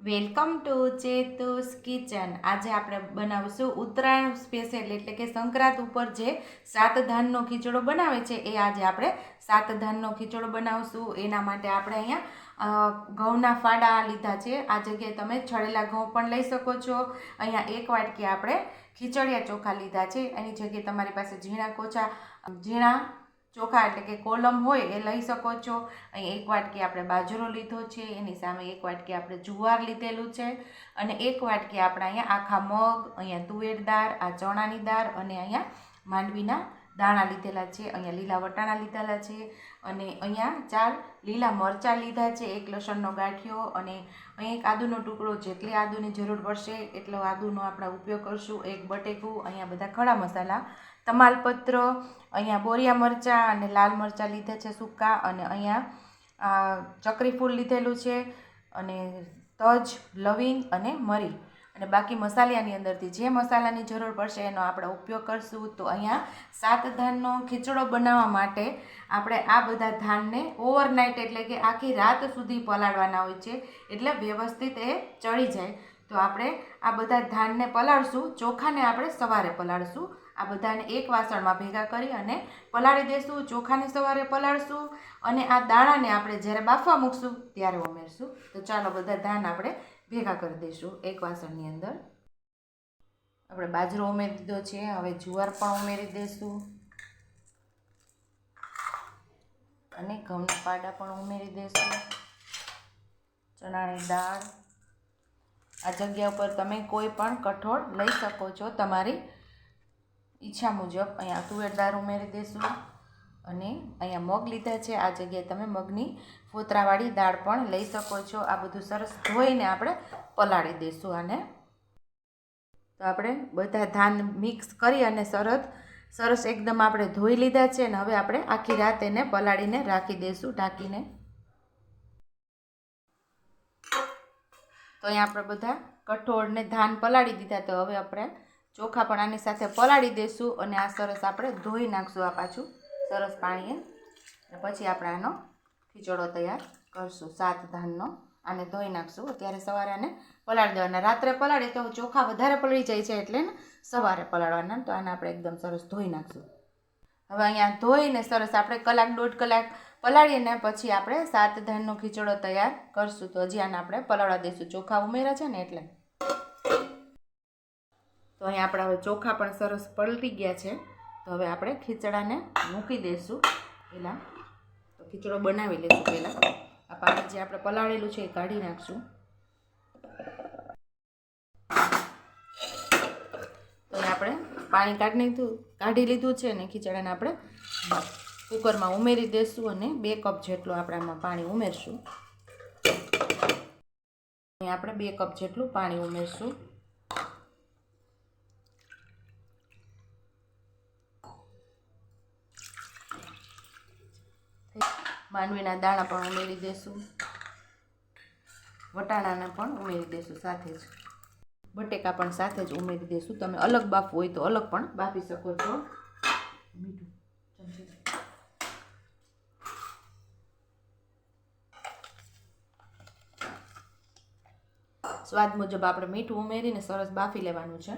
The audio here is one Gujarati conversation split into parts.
Welcome to ચેતુસ kitchen. આજે આપણે બનાવશું ઉત્તરાયણ સ્પેશિયલ એટલે કે સંક્રાંત ઉપર જે સાત ધાનનો ખીચડો બનાવે છે, એ આજે આપણે સાત ધાનનો ખીચડો બનાવશું. એના માટે આપણે અહીંયા ઘઉંના ફાડા લીધા છે. આ જગ્યાએ તમે છળેલા ઘઉં પણ લઈ શકો છો. અહીંયા એક વાટકી આપણે ખીચડિયા ચોખા લીધા છે. એની જગ્યાએ તમારી પાસે ઝીણા કોચા ઝીણા ચોખા એટલે કે કોલમ હોય એ લઈ શકો છો. અહીં એક વાટકી આપણે બાજરો લીધો છે, એની સામે એક વાટકી આપણે જુવાર લીધેલું છે અને એક વાટકી આપણે અહીંયા આખા મગ, અહીંયા તુવેર દાળ, આ ચણાની દાળ અને અહીંયા માંડવીના દાણા લીધેલા છે, અહીંયા લીલા વટાણા લીધેલા છે અને અહીંયા ચાર લીલા મરચાં લીધા છે, એક લસણનો ગાંઠિયો અને અહીં એક આદુનો ટુકડો, જેટલી આદુની જરૂર પડશે એટલો આદુનો આપણે ઉપયોગ કરશું, એક બટેકું, અહીંયા બધા ખડા મસાલા, તમાલપત્ર, અહીંયા બોરિયા મરચાં અને લાલ મરચાં લીધા છે સૂકા અને અહીંયા આ ચકરી ફૂલ લીધેલું છે અને તજ, લવિંગ અને મરી. અને બાકી મસાલાની અંદરથી જે મસાલાની જરૂર પડશે એનો આપણે ઉપયોગ કરશું તો અહીંયા સાત ધાનનો ખીચડો બનાવવા માટે આપણે આ બધા ધાનને ઓવરનાઇટ એટલે કે આખી રાત સુધી પલાળવાના હોય છે એટલે વ્યવસ્થિત એ ચડી જાય. તો આપણે આ બધા ધાનને પલાળશું, ચોખાને આપણે સવારે પલાળશું. આ બધાને એક વાસણમાં ભેગા કરી અને પલાળી દેશું, ચોખાને સવારે પલાળશું અને આ દાણાને આપણે જ્યારે બાફવા મૂકશું ત્યારે ઉમેરશું. તો ચાલો બધા ધાન આપણે ભેગા કરી દઈશું એક વાસણની અંદર. આપણે બાજરો ઉમેરી દીધો છે, હવે જુવાર પણ ઉમેરી દઈશું. અને ઘઉંના પાડા પણ ઉમેરી દઈશું. ચણાની દાળ. આ જગ્યા ઉપર તમે કોઈ પણ કઠોળ લઈ શકો છો તમારી ઈચ્છા મુજબ. અહીંયા તુવેર દાળ ઉમેરી દઈશું. અને અહીંયા મગ લીધા છે. આ જગ્યાએ તમે મગની ફોતરાવાળી દાળ પણ લઈ શકો છો. આ બધું સરસ ધોઈને આપણે પલાળી દઈશું આને. તો આપણે બધા ધાન મિક્સ કરી અને સરસ સરસ એકદમ આપણે ધોઈ લીધા છે અને હવે આપણે આખી રાત એને પલાળીને રાખી દઈશું ઢાંકીને. તો અહીંયા આપણે બધા કઠોળને ધાન પલાળી દીધા. તો હવે આપણે ચોખા પણ આની સાથે પલાળી દઈશું અને આ સરસ આપણે ધોઈ નાખશું આ પાછું. સરસ પાણીએ અને પછી આપણે આનો ખીચડો તૈયાર કરશું. સાત ધાનનો આને ધોઈ નાખશું. અત્યારે સવારે આને પલાળી દેવાના. રાત્રે પલાળીએ તો ચોખા વધારે પલળી જાય છે એટલે ને સવારે પલાળવાના તો આને આપણે એકદમ સરસ ધોઈ નાખશું. હવે અહીંયા ધોઈને સરસ આપણે કલાક દોઢ કલાક પલાળીને પછી આપણે સાત ધાનનો ખીચડો તૈયાર કરશું. તો હજી આને આપણે પલાળવા દઈશું. ચોખા ઉમેરા છે ને એટલે. તો અહીંયા આપણા હવે ચોખા પણ સરસ પલટી ગયા છે. તો હવે આપણે ખીચડાને મૂકી દઈશું પહેલાં. તો ખીચડો બનાવી લઈશું પહેલાં. આ પાણી જે આપણે પલાળેલું છે એ કાઢી નાખશું. તો આપણે પાણી કાઢી લીધું કાઢી લીધું છે ને ખીચડાને આપણે કુકરમાં ઉમેરી દઈશું અને બે કપ જેટલું આપણે આમાં પાણી ઉમેરશું. આપણે બે કપ જેટલું પાણી ઉમેરશું. માંડવીના દાણા પણ ઉમેરી દઈશું વટાણાના પણ ઉમેરી દઈશું સાથે જ. બટેકા પણ સાથે જ ઉમેરી દઈશું તમે અલગ બાફવું હોય તો અલગ પણ બાફી શકો છો. મીઠું. સ્વાદ મુજબ આપણે મીઠું ઉમેરીને સરસ બાફી લેવાનું છે.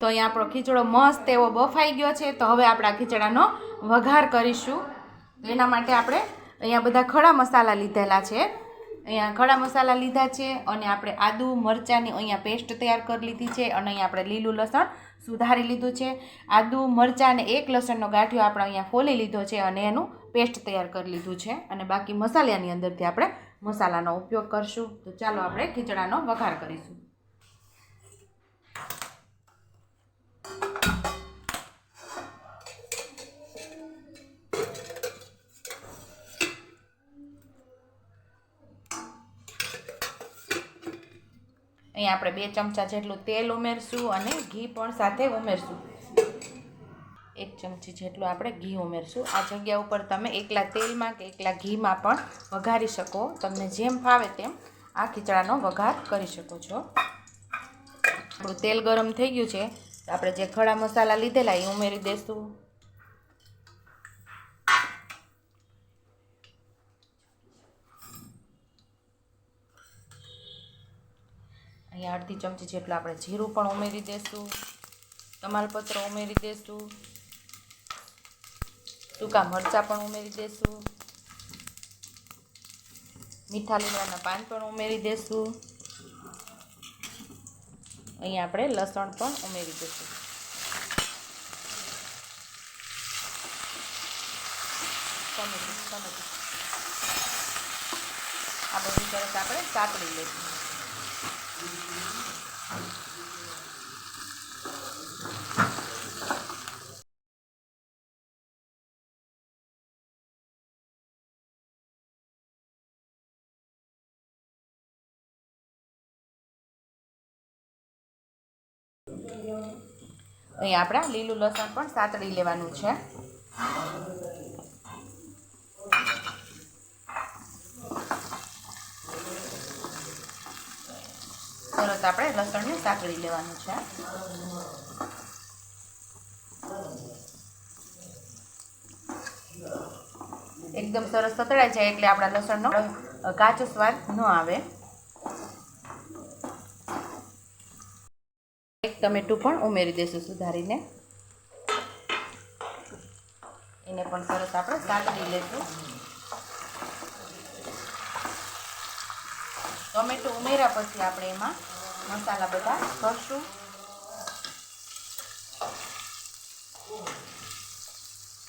તો અહીંયા આપણો ખીચડો મસ્ત એવો બફાઈ ગયો છે. તો હવે આપણે આ ખીચડાનો વઘાર કરીશું. એના માટે આપણે અહીંયા બધા ખડા મસાલા લીધેલા છે. અહીંયા ખડા મસાલા લીધા છે અને આપણે આદુ મરચાંની અહીંયા પેસ્ટ તૈયાર કરી લીધી છે અને અહીંયા આપણે લીલું લસણ સુધારી લીધું છે. આદુ મરચાં અને એક લસણનો ગાંઠિયો આપણે અહીંયા ફોલી લીધો છે અને એનું પેસ્ટ તૈયાર કરી લીધું છે. અને બાકી મસાલાની અંદરથી આપણે મસાલાનો ઉપયોગ કરશું. તો ચાલો આપણે ખીચડાનો વઘાર કરીશું. અહીંયા આપણે બે ચમચા જેટલું તેલ ઉમેરશું અને ઘી પણ સાથે ઉમેરશું. એક ચમચી જેટલું આપણે ઘી ઉમેરશું. આ જગ્યા ઉપર તમે એકલા તેલમાં કે એકલા ઘીમાં પણ વઘારી શકો. તમને જેમ ફાવે તેમ આ ખીચડાનો વઘાર કરી શકો છો. આપણું તેલ ગરમ થઈ ગયું છે. આપણે જે ખડા મસાલા લીધેલા એ ઉમેરી દઈશું અહીંયા અડધી ચમચી જેટલું આપણે જીરું પણ ઉમેરી દઈશું તમાલપત્ર ઉમેરી દઈશું સૂકા મરચાં પણ ઉમેરી દઈશું મીઠા લીમડાના પાન પણ ઉમેરી દઈશું અહીંયા આપણે લસણ પણ ઉમેરી દઈશું આ બધું સરસ આપણે સાતળી લઈશું. અહીં આપણે લીલું લસણ પણ સાતડી લેવાનું છે. તરત આપણે લસણને સાતળી લેવાનું છે. એકદમ સરસ સતળાઈ જાય એટલે આપણા લસણનો કાચો સ્વાદ ન આવે. ટમેટું પણ ઉમેરી દઈશું સુધારીને. એને પણ સરસ આપણે સાતળી લઈશું ટમેટું ઉમેર્યા પછી આપણે એમાં મસાલા બધા કરશું.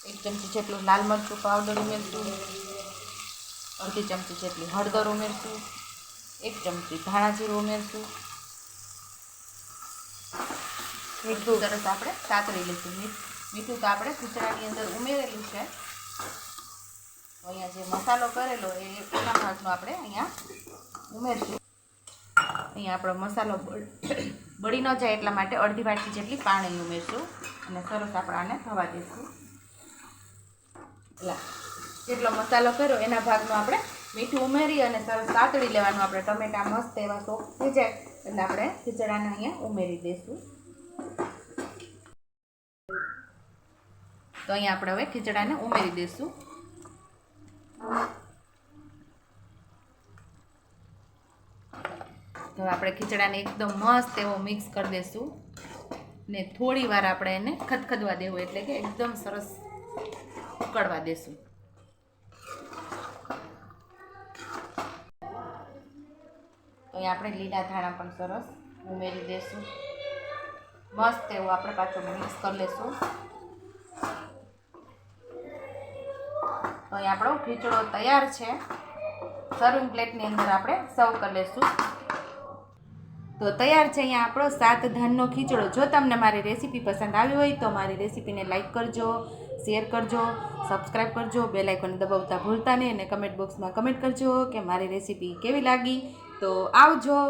એક ચમચી જેટલું લાલ મરચું પાવડર ઉમેરશું. અડધી ચમચી જેટલી હળદર ઉમેરશું. એક ચમચી ધાણા જીરું ઉમેરશું. મીઠું સરસ આપણે સાતરી લઈશું. મીઠું તો આપણે ખીચડાની અંદર ઉમેરેલું છે. અહીંયા જે મસાલો કરેલો એ એના ભાગનો આપણે અહીંયા ઉમેરશું. અહીંયા આપણો મસાલો બળી ન જાય એટલા માટે અડધી વાટકી જેટલી પાણી ઉમેરશું અને સરસ આપણે આને થવા દઈશું. જેટલો મસાલો કર્યો એના ભાગનો આપણે મીઠું ઉમેરી અને સરસ સાતળી લેવાનું. આપણે ટમેટા મસ્ત એવા સોફ્ટ થઈ જાય એટલે આપણે ખીચડાને અહીંયા ઉમેરી દઈશું. તો અહીંયા આપણે હવે ખીચડાને ઉમેરી દઈશું. તો આપણે ખીચડાને એકદમ મસ્ત એવો મિક્સ કરી દઈશું. ને થોડી વાર આપણે એને ખદખદવા દેવું એટલે કે એકદમ સરસ ઉકળવા દેશું. તો આપણે લીલા ધાણા પણ સરસ ઉમેરી દઈશું. મસ્ત એવું આપણે પાછું મિક્સ કરી લઈશું તો અહીં આપણો ખીચડો તૈયાર છે. સર્વિંગ પ્લેટની અંદર આપણે સર્વ કરી લઈશું તો તૈયાર છે અહીંયા આપણો સાત ધાનનો ખીચડો. જો તમને મારી રેસીપી પસંદ આવી હોય તો મારી રેસીપીને લાઈક કરજો શેર કરજો સબસ્ક્રાઈબ કરજો બેલ આઇકોન દબાવતા ભૂલતા નહીં અને કમેન્ટ બોક્સમાં કમેન્ટ કરજો કે મારી રેસીપી કેવી લાગી. તો આવજો.